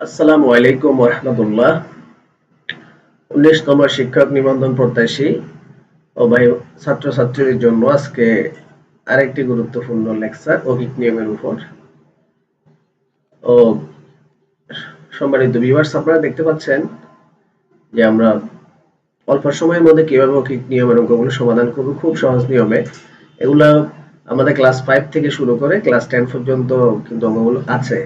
আসসালামু আলাইকুম রহমতুল্লাহ। উনিশতম শিক্ষক নিবন্ধন প্রত্যাশী ও ভাই জন্য আজকে আরেকটি গুরুত্বপূর্ণ লেকচার, অভিক নিয়মের উপর। ও সম্মানিত ভিউয়ার্স আপনারা দেখতে পাচ্ছেন যে আমরা অল্প সময়ের মধ্যে কীভাবে অভিক নিয়মের অঙ্কগুলো সমাধান করব, খুব সহজ নিয়মে। এগুলো আমাদের ক্লাস ফাইভ থেকে শুরু করে ক্লাস টেন পর্যন্ত কিন্তু অঙ্কগুলো আছে।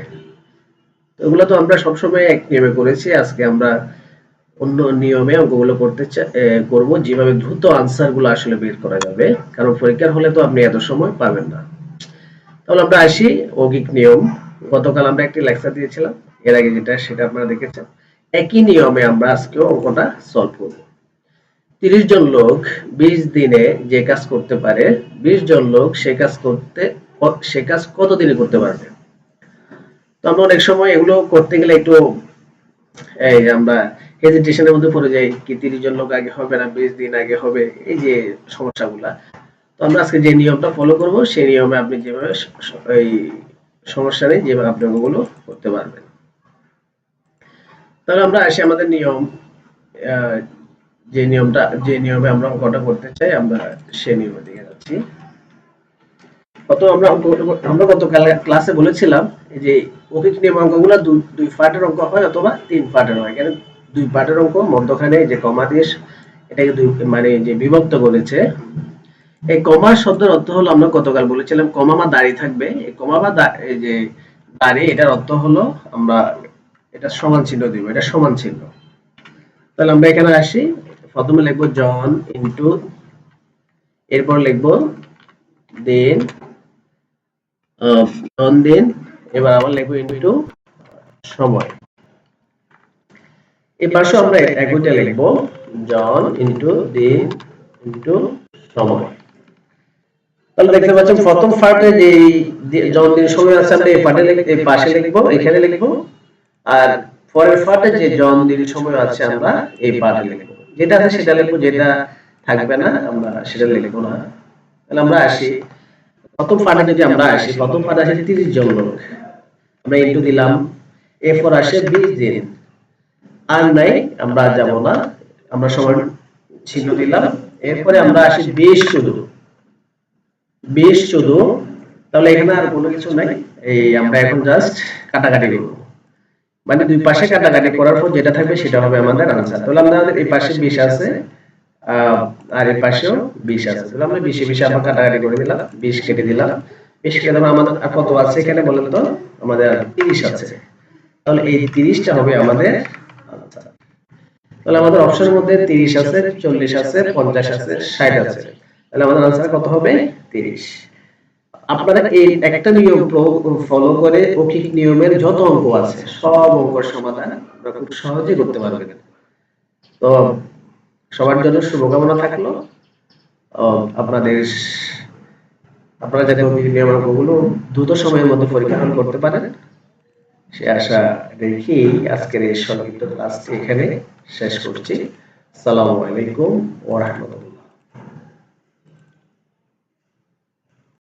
এগুলো তো আমরা সবসময় এক নিয়মে করেছি। আজকে আমরা অন্য নিয়মে অঙ্কগুলো করতে করব। যেভাবে দ্রুত আনসারগুলো আসলে বের করা যাবে, কারণ পরীক্ষার হলে তো আপনি এত সময় পাবেন না। তাহলে আমরা আসি অগিক নিয়ম। গতকাল আমরা একটি লেকচার দিয়েছিলাম, এর আগে যেটা, সেটা আপনারা দেখেছেন। একই নিয়মে আমরা আজকেও অঙ্কটা সলভ করব। তিরিশ জন লোক বিশ দিনে যে কাজ করতে পারে, বিশ জন লোক সে কাজ করতে সে কাজ কত দিনে করতে পারবে? তো আমরা অনেক সময় এগুলো করতে গেলে একটু, এই আমরা হেজিটেশনের মধ্যে পড়ে যাই কি তিরিশ জন লোক আগে হবে না, বিশ দিন আগে হবে, এই যে সমস্যাগুলা। তো আমরা আজকে যে নিয়মটা ফলো করব, সেই নিয়মে আপনি যেভাবে এই সমস্যা নেই, যেভাবে আপনি ওগুলো করতে পারবেন। তাহলে আমরা আসি আমাদের নিয়ম যে নিয়মটা, যে নিয়মে আমরা অঙ্কটা করতে চাই, আমরা সে নিয়মের দিকে যাচ্ছি। কত আমরা আমরা গত ক্লাসে বলেছিলাম যে অভিক নিয়ম অঙ্কগুলো দুই পার্টের অঙ্ক হয় অথবা তিন পার্টের হয়। এখানে দুই পার্টের অঙ্ক, মধ্যখানে যে কমা এটাকে দুই মানে যে বিভক্ত করেছে। এই কমা শব্দের অর্থ হলো আমরা গতকাল বলেছিলাম, কমা বা দাঁড়িয়ে থাকবে। এই কমা বা যে দাঁড়িয়ে, এটার অর্থ হলো আমরা এটা সমান চিহ্ন দিব, এটা সমান চিহ্ন। তাহলে আমরা এখানে আসি। প্রথমে লিখব জন ইনটু, এরপর লিখব দেন জন দিন এবার আবার লিখব ইনটু সময়। এই পাশে আমরা একইটা লিখব জন ইনটু দিন ইনটু সময়। তাহলে দেখতে পাচ্ছেন প্রথম পার্টে যে জন দিন সময় আছে আমরা এই পার্টে এই পাশে লিখব এখানে লিখব। আর পরের পার্টে যে জন দিন সময় আছে আমরা এই পার্টে লিখব। যেটা আছে সেটা লিখব যেটা থাকবে না আমরা সেটা লিখব না। তাহলে আমরা আসি। প্রথম পার্টে যদি আমরা আসি, প্রথম পার্টে আসে তিরিশ জন লোক। আমরা ইন্টু দিলাম। এ ফর আসে বিশ দিন। আর নাই, আমরা যাব না। আমরা সমান চিহ্ন দিলাম। এরপরে আমরা আসি বিশ শুধু বিশ শুধু তাহলে এখানে আর কোনো কিছু নাই। এই আমরা এখন জাস্ট কাটাকাটি করব। মানে দুই পাশে কাটাকাটি করার পর যেটা থাকবে সেটা হবে আমাদের আনসার তাহলে আমাদের এই পাশে বিশ আছে। আর এই পাশেও বিশ আছে। তাহলে আমরা বিশে বিশে আবার কাটাকাটি করে দিলাম বিশ কেটে দিলাম। বিশ কেটে আমাদের কত আছে এখানে বলেন তো? আমাদের তিরিশ আছে। তাহলে এই তিরিশটা হবে আমাদের তাহলে আমাদের অপশনের মধ্যে তিরিশ আছে, চল্লিশ আছে, পঞ্চাশ আছে, ষাট আছে। তাহলে আমাদের আনসার কত হবে? তিরিশ। আপনারা এই একটা নিয়ম ফলো করে অকিক নিয়মের যত অঙ্ক আছে, সব অঙ্কের সমাধান খুব সহজে করতে পারবেন। তো সবার জন্য শুভকামনা থাকল। আপনাদের, আপনারা যাতে নিয়ম অঙ্কগুলো দ্রুত সময়ের মধ্যে পরীক্ষা করতে পারেন, সে আশা রেখে আজকের এই সংক্ষিপ্ত ক্লাসটি এখানে শেষ করছি। সালামু আলাইকুম ওয়া রাহমাতুল্লাহ।